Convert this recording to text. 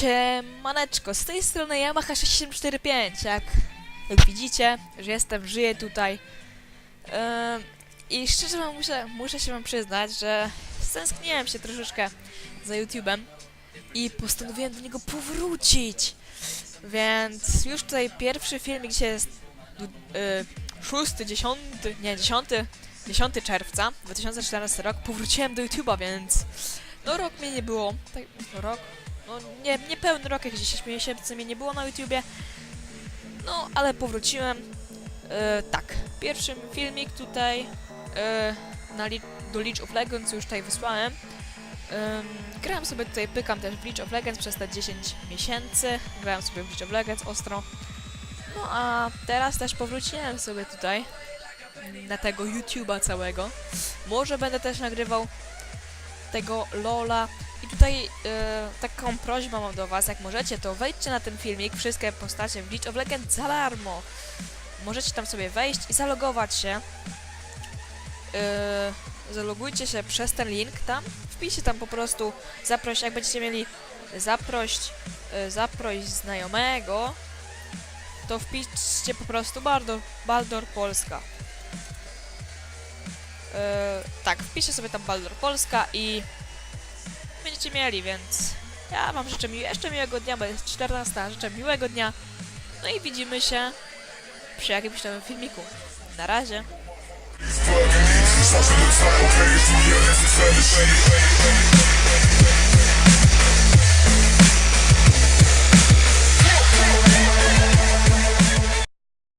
Siemaneczko, z tej strony Yamaha 6745, jak, jak widzicie, że jestem, żyję tutaj. Ym, I szczerze wam muszę, muszę się wam przyznać, że stęskniłem się troszeczkę za YouTube'em i postanowiłem do niego powrócić. Więc już tutaj pierwszy filmik dzisiaj jest y, 6, 10, nie 10, 10 czerwca 2014 rok. Powróciłem do YouTube'a, więc no rok mnie nie było. Tak, no rok, no nie, nie pełny rok, jak 10 miesięcy mnie nie było na YouTubie. No, ale powróciłem. E, tak, pierwszy filmik tutaj e, na do League of Legends już tutaj wysłałem. Ym, grałem sobie tutaj, pykam też w League of Legends przez te 10 miesięcy. Grałem sobie w League of Legends ostro. No a teraz też powróciłem sobie tutaj na tego YouTube'a całego. Może będę też nagrywał tego Lola. Tutaj e, taką prośbę mam do was, jak możecie, to wejdźcie na ten filmik, wszystkie postacie w League of za darmo. Możecie tam sobie wejść i zalogować się. E, zalogujcie się przez ten link tam. Wpiszcie tam po prostu zaproś, jak będziecie mieli zaproś, e, zaproś znajomego, to wpiszcie po prostu Baldor, Baldor Polska. E, tak, wpiszcie sobie tam Baldor Polska i będziecie mieli, więc ja wam życzę mi jeszcze miłego dnia, bo jest 14, życzę miłego dnia. No i widzimy się przy jakimś nowym filmiku. Na razie.